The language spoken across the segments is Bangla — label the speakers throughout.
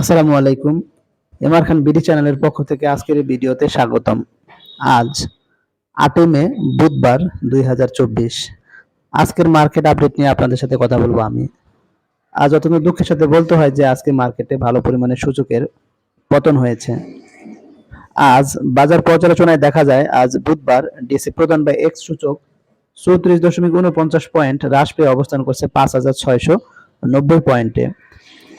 Speaker 1: আসসালামু আলাইকুম। এমআর খান বিডি চ্যানেলের পক্ষ থেকে আজকের এই ভিডিওতে স্বাগতম। আজ আটই মে, বুধবার দুই হাজার চব্বিশ। আজকের মার্কেট আপডেট নিয়ে আপনাদের সাথে কথা বলব আমি। আজ অত্যন্ত দুঃখের সাথে বলতে হয় যে আজকে মার্কেটে ভালো পরিমাণে সূচকের পতন হয়েছে। আজ বাজার পর্যালোচনায় দেখা যায়, আজ বুধবার ডিএসসি প্রধান বা এক্স সূচক চৌত্রিশ দশমিক উনপঞ্চাশ পয়েন্ট হ্রাস পেয়ে অবস্থান করছে পাঁচ হাজার ছয়শো নব্বই পয়েন্টে।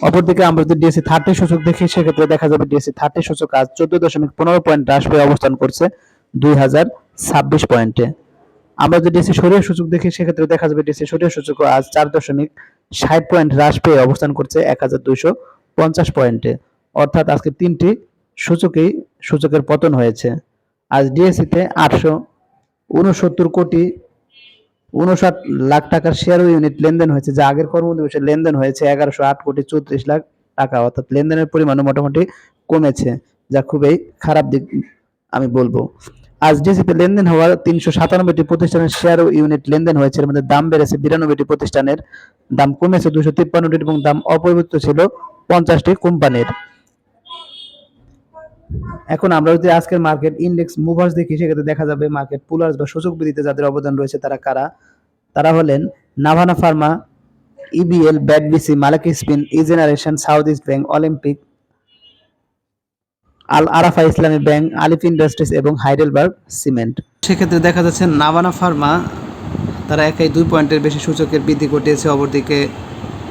Speaker 1: অপরদিকে আমরা যদি ডিএসসি থার্টি সূচক দেখি, সেক্ষেত্রে দেখা যাবে ডিএসসি থার্টি সূচক আজ চোদ্দ দশমিক পনেরো পয়েন্ট হ্রাস পেয়ে অবস্থান করছে দুই হাজার ছাব্বিশ পয়েন্টে আমরা যদি ডিএসসি সরিয়ে সূচক দেখি, সেক্ষেত্রে দেখা যাবে ডিএসসি সরিয়ে সূচক আজ চার দশমিক ষাট পয়েন্ট হ্রাস পেয়ে অবস্থান করছে এক হাজার দুইশো পঞ্চাশ পয়েন্টে অর্থাৎ আজকে তিনটি সূচকেই সূচকের পতন হয়েছে। আজ ডিএসসিতে আটশো উনসত্তর কোটি উনষাট লাখ টাকার শেয়ার ইউনিট লেনদেন হয়েছে, যা আগের কর্মদিবসে লেনদেন হয়েছে এগারোশো আট কোটি চৌত্রিশ লাখ টাকা। অর্থাৎ লেনদেনের পরিমাণও মোটামুটি কমেছে, যা খুবই খারাপ দিক, আমি বলব। আজ ডিসিতে লেনদেন হওয়ার তিনশো সাতানব্বইটি প্রতিষ্ঠানের শেয়ার ও ইউনিট লেনদেন হয়েছে, এর মধ্যে দাম বেড়েছে বিরানব্বইটি প্রতিষ্ঠানের। দাম কমেছে দুশো তিপ্পান্নটি এবং দাম অপরিবর্তিত ছিল পঞ্চাশটি কোম্পানির। এখন আমরা যদি আজকের মার্কেট ইন্ডেক্স মুভার্স দেখি, সেক্ষেত্রে দেখা যাবে মার্কেট পুলার্স বা সূচক বৃদ্ধিতে যাদের অবদান রয়েছে, তারা কারা? তারা হলেন Navana Pharma EBL BAT BC, Malek Spin, E Generation, South East Bank, Olympic, Al Arafah Islami Bank, Alif industries এবং হাইডেলবার্গ সিমেন্ট। সেক্ষেত্রে দেখা যাচ্ছে নাভানা ফার্মা, তারা একাই দুই পয়েন্টের বেশি সূচকের বৃদ্ধি ঘটিয়েছে, অপরদিকে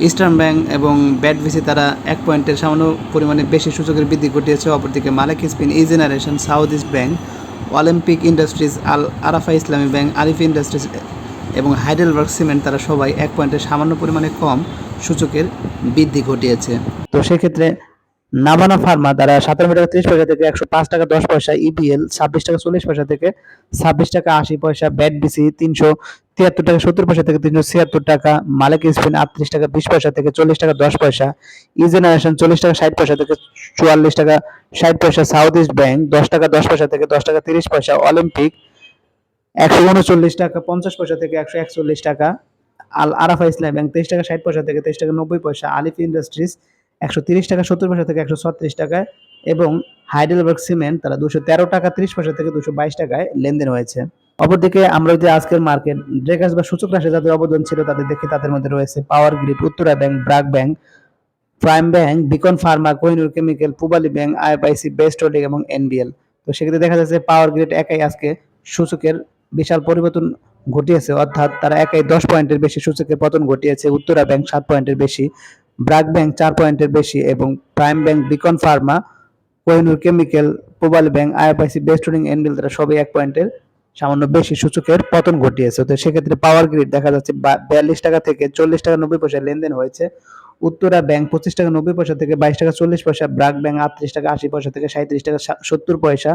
Speaker 1: ইস্টার্ন ব্যাংক এবং ব্যাডবিসি তারা এক পয়েন্টের সামান্য পরিমাণে বেশি সূচকের বৃদ্ধি ঘটিয়েছে, অপরদিকে Malek Spin, E Generation, South East Bank, Olympic Industries, Al Arafah Islami Bank, Alif industries এবং হাইডেলবার্গ সিমেন্ট তারা সবাই এক পয়েন্টের সামান্য পরিমাণে কম সূচকের বৃদ্ধি ঘটিয়েছে। তো সেক্ষেত্রে নাভানা ফার্মা তারা সাতান্ন টাকা ত্রিশ পয়সা থেকে একশো পাঁচ টাকা দশ পয়সা ইবিএল ছাব্বিশ টাকা চল্লিশ পয়সা থেকে ছাব্বিশ টাকা আশি পয়সা ব্যাট বিসি তিনশো তিয়াত্তর টাকা সত্তর পয়সা থেকে তিনশো ছিয়াত্তর টাকা, মালিক স্পিন আটত্রিশ টাকা বিশ পয়সা থেকে চল্লিশ টাকা দশ পয়সা ই জেনারেশন চল্লিশ টাকা ষাট পয়সা থেকে চুয়াল্লিশ টাকা ষাট পয়সা সাউথ ইস্ট ব্যাংক দশ টাকা দশ পয়সা থেকে দশ টাকা তিরিশ পয়সা অলিম্পিক একশো উনচল্লিশ টাকা, পঞ্চাশ পয়সা থেকে একশো একচল্লিশ টাকা, আল আরাফা ইসলাম ব্যাংক তেইশ টাকা, ষাট পয়সা থেকে তেইশ টাকা, নব্বই পয়সা, আলিফ ইন্ডাস্ট্রিজ একশো তিরিশ টাকা, সত্তর পয়সা থেকে একশো ছত্রিশ টাকায় এবং হাইডেলবার্গ সিমেন্ট তারা দুশো তেরো টাকা, ত্রিশ পয়সা থেকে দুশো বাইশ টাকায় লেনদেন হয়েছে। অপরদিকে আমরা যদি আজকের মার্কেট ড্রেকাস বা সূচক রাশি যাদের অবদান ছিল তাদের দেখি, তাদের মধ্যে রয়েছে Power Grid, Uttara Bank, BRAC Bank, Prime Bank, Beacon Pharma, Kohinoor Chemical, Pubali Bank, IFIC, Best Holding এবং এনবিএল। তো সেক্ষেত্রে দেখা যাচ্ছে পাওয়ার গ্রিড একাই আজকে সূচকের বিশাল পরিবর্তন ঘটিয়েছে, অর্থাৎ তারা একাই দশ পয়েন্টের বেশি সূচকের পতন ঘটিয়েছে, উত্তরা ব্যাংক সাত পয়েন্টের বেশি, ব্রাক ব্যাংক চার পয়েন্টের বেশি এবং Prime Bank Beacon Pharma, Kohinoor Chemical Pubali Bank, IFIC, Best Holding তারা সবই এক পয়েন্টের সামান্য বেশি সূচকের পতন ঘটিয়েছে। তো সেক্ষেত্রে পাওয়ার গ্রিড দেখা যাচ্ছে বিয়াল্লিশ টাকা থেকে চল্লিশ টাকা নব্বই পয়সা লেনদেন হয়েছে। উত্তরা ব্যাংক পঁচিশ টাকা নব্বই পয়সা থেকে বাইশ টাকা চল্লিশ পয়সা, ব্রাক ব্যাংক আটত্রিশ টাকা আশি পয়সা থেকে সাঁত্রিশ টাকা সত্তর পয়সা,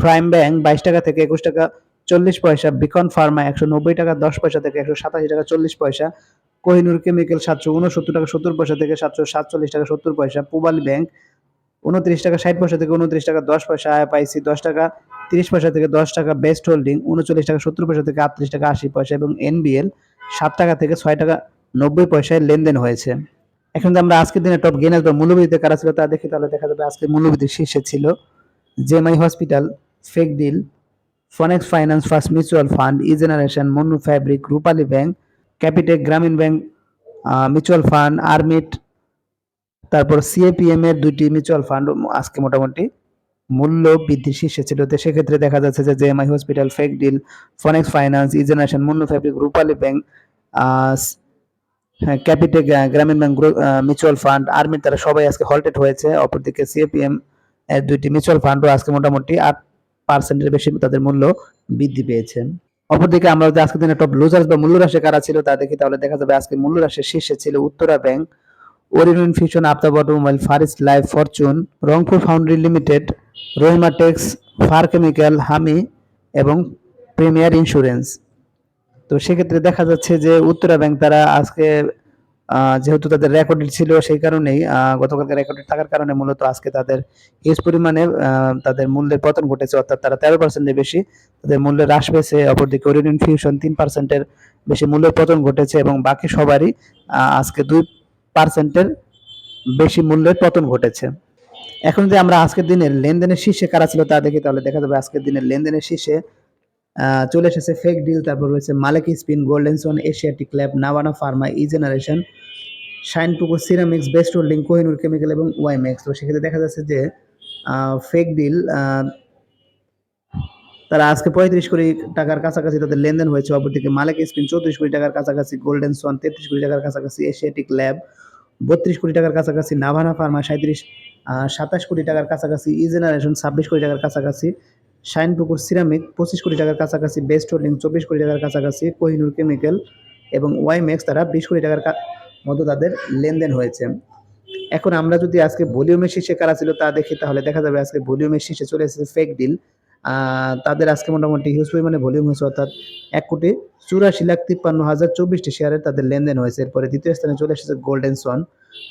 Speaker 1: প্রাইম ব্যাংক বাইশ টাকা থেকে একুশ টাকা চল্লিশ পয়সা, বিকন ফার্মা একশো নব্বই টাকা, দশ পয়সা থেকে একশো সাতাশি টাকা চল্লিশ পয়সা, কোহিনুর কেমিক্যাল সাতশো উনসত্তর টাকা সত্তর পয়সা থেকে সাতশো সাতচল্লিশ টাকা সত্তর পয়সা, পুবাল ব্যাংক উনত্রিশ টাকা ষাট পয়সা থেকে উনত্রিশ টাকা দশ পয়সা, আইএফআইসি দশ টাকা তিরিশ পয়সা থেকে দশ টাকা, বেস্ট হোল্ডিং উনচল্লিশ টাকা সত্তর পয়সা থেকে আটত্রিশ টাকা আশি পয়সা এবং এনবিএল সাত টাকা থেকে ছয় টাকা নব্বই পয়সায় লেনদেন হয়েছে। এখন যদি আমরা আজকের দিনে টপ গেনার বা মূল্যবৃদ্ধিতে কারা ছিল তা দেখি তাহলে দেখা যাবে আজকে মূল্যবৃদ্ধির শীর্ষে ছিল JMI hospital, fake deal Phoenix finance first mutual fund E generation Monno fabric Rupali bank Capitec Grameen bank mutual fund আরমিট তারপর সিএপিএম এর দুইটি মিউচুয়াল ফান্ড আজকে মোটামুটি মূল্য বৃদ্ধির শীর্ষে ছিল। তো সেক্ষেত্রে দেখা যাচ্ছে যে JMI hospital fake deal Phoenix finance E generation Monno fabric Rupali bank Capitec Grameen bank mutual fund আর্মির তারা সবাই আজকে হল্টেড হয়েছে। অপরদিকে সিএপিএম এর দুইটি মিউচুয়াল ফান্ডও আজকে মোটামুটি আট পার্সেন্টের বেশি তাদের মূল্য বৃদ্ধি পেয়েছে। অপরদিকে আমরা যদি আজকের দিনে টপ লুজার্স বা মূল্য রাশি কারা ছিল তা দেখি, তাহলে দেখা যাবে আজকে মূল্য রাশির শীর্ষে ছিল Uttara Bank Orion Fusion Aftab Automobile Fareast Life Fortune Rangpur Foundry Limited Rahima Tex Far Chemical হামি এবং প্রিমিয়ার ইন্স্যুরেন্স তো সেক্ষেত্রে দেখা যাচ্ছে যে উত্তরা ব্যাংক তারা আজকে যেহেতু তাদের রেকর্ডেড ছিল সেই কারণেই গতকালকে রেকর্ডেড থাকার কারণে মূলত আজকে তাদের হিউজ পরিমাণে তাদের মূল্যের পতন ঘটেছে, অর্থাৎ তারা তেরো পার্সেন্টের বেশি, তাদের মূল্য হ্রাস পেয়েছে, অপরদিকে ওরিয়ন ফিউশন তিন পার্সেন্টের বেশি মূল্যের পতন ঘটেছে এবং বাকি সবারই আজকে দুই পার্সেন্টের বেশি মূল্যের পতন ঘটেছে। এখন যদি আমরা আজকের দিনের লেনদেনের শীর্ষে কারা ছিল তা দেখি, তাহলে দেখা যাবে আজকের দিনের লেনদেনের শীর্ষে চলে এসেছে ফেক ডিল তারপর রয়েছে Malek Spin Golden Son Asiatic Lab Navana Pharma E Generation Shinepukur Ceramics Best Holding Kohinoor Chemical এবং ওয়াইম্যাক্স তো সেক্ষেত্রে দেখা যাচ্ছে যে ফেক ডিল তারা আজকে পঁয়ত্রিশ কোটি টাকার কাছাকাছি তাদের লেনদেন হয়েছে। অপরদিকে মালিক স্পিন, চৌত্রিশ কোটি টাকার কাছাকাছি গোল্ডেন সোন তেত্রিশ কোটি টাকার কাছাকাছি এশিয়াটিক ল্যাব বত্রিশ কোটি টাকার কাছাকাছি নাভানা ফার্মা সাঁত্রিশ সাতাশ কোটি টাকার কাছাকাছি ই জেনারেশন ছাব্বিশ কোটি টাকার কাছাকাছি শাইনপুকুর সিরামিক পঁচিশ কোটি টাকার কাছাকাছি বেস্ট হোল্ডিং, চব্বিশ কোটি টাকার কাছাকাছি কোহিনুর কেমিক্যাল এবং ওয়াইম্যাক্স তারা বিশ কোটি টাকার মতো তাদের লেনদেন হয়েছে। এখন আমরা যদি আজকে ভলিউমের শীর্ষে কারা ছিল তা দেখি, তাহলে দেখা যাবে আজকে ভলিউমের শীর্ষে চলে এসেছে ফেক ডিল তাদের আজকে মোটামুটি হিউজ পরিমাণে ভলিউম হয়েছে, অর্থাৎ এক কোটি চুরাশি লাখ তিপ্পান্ন হাজার চব্বিশটি শেয়ারের তাদের লেনদেন হয়েছে। এরপরে দ্বিতীয় স্থানে চলে এসেছে গোল্ডেন সন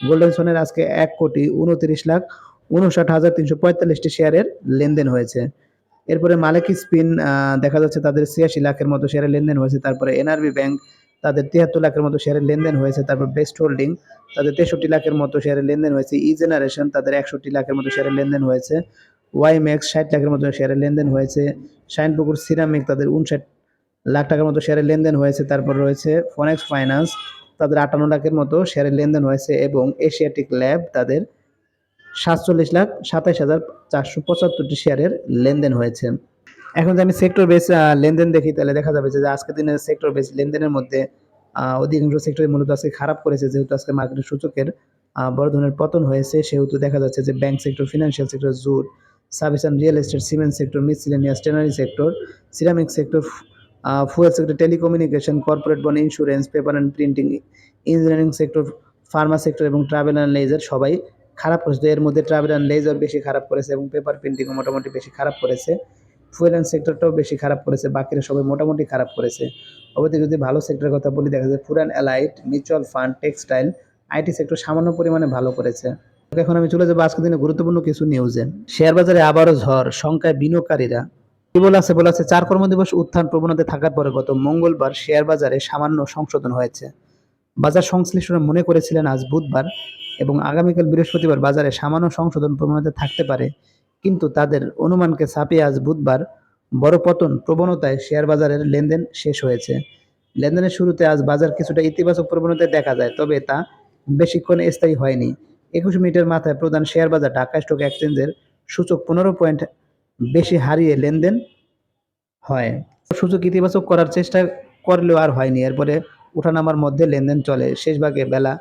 Speaker 1: গোল্ডেন সনের আজকে এক কোটি উনত্রিশ লাখ উনষাট হাজার তিনশো পঁয়তাল্লিশটি শেয়ারের লেনদেন হয়েছে। এরপরে মালিক স্পিন দেখা যাচ্ছে তাদের ছিয়াশি লাখের মতো শেয়ারের লেনদেন হয়েছে। তারপরে এনআরবি ব্যাংক, তাদের তিয়াত্তর লাখের মতো শেয়ারের লেনদেন হয়েছে। তারপর বেস্ট হোল্ডিং, তাদের তেষট্টি লাখের মতো শেয়ারের লেনদেন হয়েছে। ই জেনারেশন, তাদের একষট্টি লাখের মতো শেয়ারের লেনদেন হয়েছে। ওয়াইম্যাক্স ষাট লাখের মতো শেয়ারের লেনদেন হয়েছে। শাইনপুকুর সিরামিক, তাদের উনষাট লাখ টাকার মতো শেয়ারের লেনদেন হয়েছে। তারপর রয়েছে ফনেক্স ফাইন্যান্স, তাদের আটান্ন লাখের মতো শেয়ারের লেনদেন হয়েছে। এবং এশিয়াটিক ল্যাব, তাদের সাতচল্লিশ লাখ সাতাইশ হাজার চারশো পঁচাত্তরটি শেয়ারের লেনদেন হয়েছে। এখন যদি আমি সেক্টর বেস লেনদেন দেখি, তাহলে দেখা যাবে যে আজকের দিনের সেক্টর বেস লেনদেনের মধ্যে অধিকাংশ সেক্টরে মূলত আজকে খারাপ করেছে, যেহেতু আজকে মার্কেটের সূচকের বড় ধরনের পতন হয়েছে। সেহেতু দেখা যাচ্ছে যে bank sector financial sector jute service and real estate cement sector miscellaneous tannery sector ceramic sector fuel sector telecommunication corporate bond insurance paper and printing engineering sector pharma sector এবং ট্রাভেল অ্যান্ড লেজার সবাই খারাপ করেছে। এর মধ্যে ট্রাভেল অ্যান্ড লেজার বেশি খারাপ করেছে এবং পেপার প্রিন্টিংও মোটামুটি বেশি খারাপ করেছে। ফুয়েল অ্যান্ড সেক্টরটাও বেশি খারাপ করেছে, বাকিরা সবাই মোটামুটি খারাপ করেছে। অবশ্যই যদি ভালো সেক্টরের কথা বলি, দেখা যায় and allied mutual fund textile IT sector সামান্য পরিমাণে ভালো করেছে। এখন আমি চলে যাব আজকের দিনে গুরুত্বপূর্ণ কিছু নিউজে শেয়ার বাজারে আবারও ঝড় সংখ্যায় বিনিয়োগকারীরা। কি বলা আছে? বলা আছে, চার কর্মদিবস উত্থান প্রবণতা থাকার পরে গত মঙ্গলবার শেয়ার বাজারে সামান্য সংশোধন হয়েছে। বাজার সংশ্লিষ্টরা মনে করেছিলেন, আজ বুধবার এবং আগামীকাল বৃহস্পতিবার বাজারে সামান্য সংশোধন প্রবণতা থাকতে পারে, কিন্তু তাদের অনুমানকে ছাপিয়ে আজ বুধবার বড় পতন প্রবণতায় শেয়ার বাজারের লেনদেন শেষ হয়েছে। লেনদেনের শুরুতে আজ বাজার কিছুটা ইতিবাচক প্রবণতায় দেখা যায়, তবে তা বেশিক্ষণ স্থায়ী হয়নি। একুশ মিনিটের মাথায় প্রধান শেয়ার বাজার ঢাকা স্টক এক্সচেঞ্জের সূচক পনেরো পয়েন্ট বেশি হারিয়ে লেনদেন হয়। সূচক ইতিবাচক করার চেষ্টা করলেও আর হয়নি, এরপরে ওঠানামার মধ্যে লেনদেন চলে। শেষ ভাগে বেলা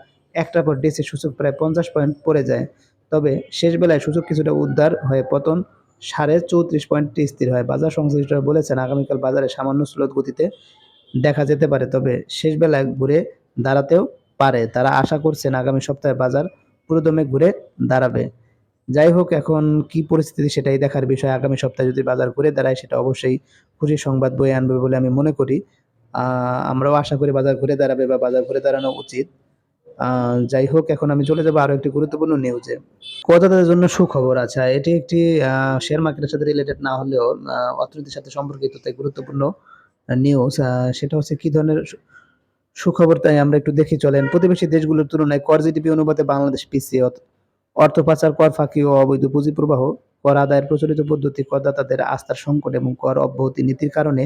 Speaker 1: একটার পর ডিসি সূচক প্রায় পঞ্চাশ পয়েন্ট পড়ে যায়। তবে শেষ বেলায় সূচক কিছুটা উদ্ধার হয়ে পতন সাড়ে চৌত্রিশ পয়েন্টটি স্থির হয়। বাজার সংশ্লিষ্টরা বলেছেন, আগামীকাল বাজারে সামান্য স্লোত গতিতে দেখা যেতে পারে, তবে শেষ বেলায় ঘুরে দাঁড়াতেও পারে। তারা আশা করছেন, আগামী সপ্তাহে বাজার পুরোদমে ঘুরে দাঁড়াবে। যাই হোক, এখন কি পরিস্থিতি সেটাই দেখার বিষয়। আগামী সপ্তাহে যদি বাজার ঘুরে দাঁড়ায়, সেটা অবশ্যই খুশি সংবাদ বয়ে আনবে বলে আমি মনে করি। আমরাও আশা করি বাজার ঘুরে দাঁড়াবে বা বাজার ঘুরে দাঁড়ানো উচিত। যাই হোক, এখন আমি চলে যাব আরও একটি গুরুত্বপূর্ণ নিউজে করদাতাদের জন্য সুখবর আচ্ছা এটি একটি শেয়ার মার্কেটের সাথে রিলেটেড না হলেও অর্থনীতির সাথে সম্পর্কিত তাই গুরুত্বপূর্ণ নিউজ সেটা হচ্ছে কি ধরনের সুখবর তাই আমরা একটু দেখি, চলেন। প্রতিবেশী দেশগুলোর তুলনায় কর জিডিপি অনুপাতে বাংলাদেশ পিছিয়ে অর্থ পাচার, কর ফাঁকি ও অবৈধ পুঁজি প্রবাহ, কর আদায়ের প্রচলিত পদ্ধতি করদাতাদের আস্থার সংকট এবং কর অব্যাহতি নীতির কারণে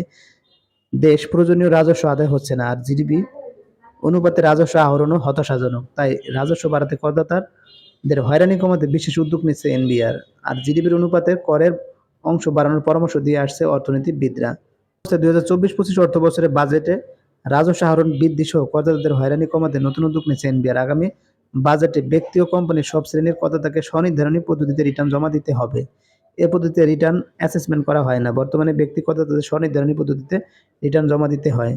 Speaker 1: দেশ প্রয়োজনীয় রাজস্ব আদায় হচ্ছে না, আর জিডিপি অনুপাতে রাজস্ব আহরণও হতাশাজনক। তাই রাজস্ব বাড়াতে করদাতাদের হয়রানি কমাতে বিশেষ উদ্যোগ নিচ্ছে এনবিআর। আর জিডিপির অনুপাতে করের অংশ বাড়ানোর পরামর্শ দিয়ে আসছে অর্থনীতিবিদরা। দুই হাজার চব্বিশ পঁচিশ অর্থ বছরের বাজেটে রাজস্ব আহরণ বৃদ্ধি সহ করদাতাদের হয়রানি কমাতে নতুন উদ্যোগ নিচ্ছে এনবিআর। আগামী বাজেটে ব্যক্তি ও কোম্পানির সব শ্রেণির করদাতাকে স্বনির্ধারণী পদ্ধতিতে রিটার্ন জমা দিতে হবে। এ পদ্ধতিতে রিটার্ন অ্যাসেসমেন্ট করা হয় না। বর্তমানে ব্যক্তি করদাতাদের স্বনির্ধারণী পদ্ধতিতে রিটার্ন জমা দিতে হয়।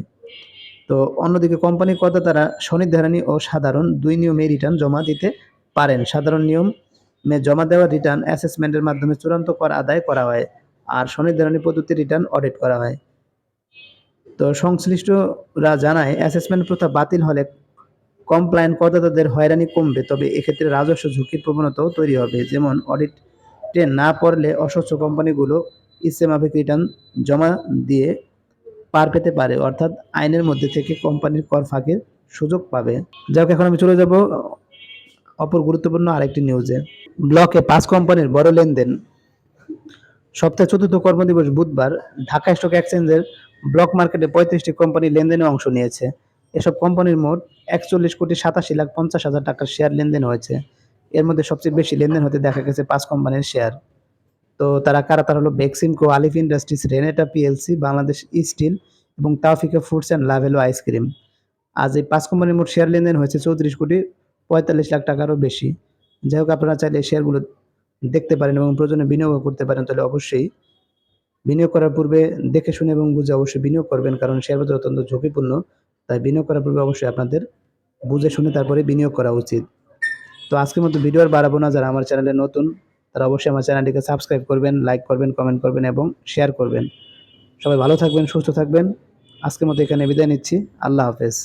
Speaker 1: তো অন্যদিকে কোম্পানি করদাতারা স্বনির্ধারণী ও সাধারণ দুই নিয়মে রিটার্ন জমা দিতে পারেন। সাধারণ নিয়মে জমা দেওয়া রিটার্ন অ্যাসেসমেন্টের মাধ্যমে চূড়ান্ত কর আদায় করা হয় আর স্বনির্ধারণী পদ্ধতি রিটার্ন অডিট করা হয়। তো সংশ্লিষ্টরা জানায় অ্যাসেসমেন্ট প্রথা বাতিল হলে কমপ্লায়েন্ট করদাতাদের হয়রানি কমবে, তবে এক্ষেত্রে রাজস্ব ঝুঁকির প্রবণতাও তৈরি হবে। যেমন অডিটে না পড়লে অস্বচ্ছ কোম্পানিগুলো ইচ্ছে মাফিক রিটার্ন জমা দিয়ে পার পেতে পারে, অর্থাৎ আইনের মধ্যে থেকে কোম্পানির কর ফাঁকির সুযোগ পাবে। যাক এখন আমি চলে যাব অপর গুরুত্বপূর্ণ আরেকটি নিউজে ব্লকে পাঁচ কোম্পানির বড় লেনদেন। সপ্তাহে চতুর্থ কর্মদিবস বুধবার ঢাকা স্টক এক্সচেঞ্জের ব্লক মার্কেটে পঁয়ত্রিশটি কোম্পানি লেনদেনে অংশ নিয়েছে। এসব কোম্পানির মোট একচল্লিশ কোটি সাতাশি লাখ পঞ্চাশ হাজার টাকার শেয়ার লেনদেন হয়েছে। এর মধ্যে সবচেয়ে বেশি লেনদেন হতে দেখা গেছে পাঁচ কোম্পানির শেয়ার তো তারা কারা? তারা হলো Beximco Alif Industries, Renata PLC, Bangladesh Steel এবং Taufika Foods and Lovello ice cream আজ এই পাঁচ কোম্পানির মোট শেয়ার লেনদেন হয়েছে চৌত্রিশ কোটি পঁয়তাল্লিশ লাখ টাকারও বেশি। যাই হোক, আপনারা চাইলে শেয়ারগুলো দেখতে পারেন এবং প্রয়োজনে বিনিয়োগ করতে পারেন, তাহলে অবশ্যই বিনিয়োগ করার পূর্বে দেখে শুনে এবং বুঝে অবশ্যই বিনিয়োগ করবেন, কারণ শেয়ার বাজার অত্যন্ত ঝুঁকিপূর্ণ। তাই বিনিয়োগ করার পূর্বে অবশ্যই আপনাদের বুঝে শুনে তারপরে বিনিয়োগ করা উচিত। তো আজকের মতো ভিডিও আর বাড়াবো না। যারা আমার চ্যানেলে নতুন তারা অবশ্যই আমার চ্যানেলটিকে সাবস্ক্রাইব করবেন লাইক করবেন কমেন্ট করবেন এবং শেয়ার করবেন। সবাই ভালো থাকবেন, সুস্থ থাকবেন। আজকের মতো এখানে বিদায় নিচ্ছি। আল্লাহ হাফেজ।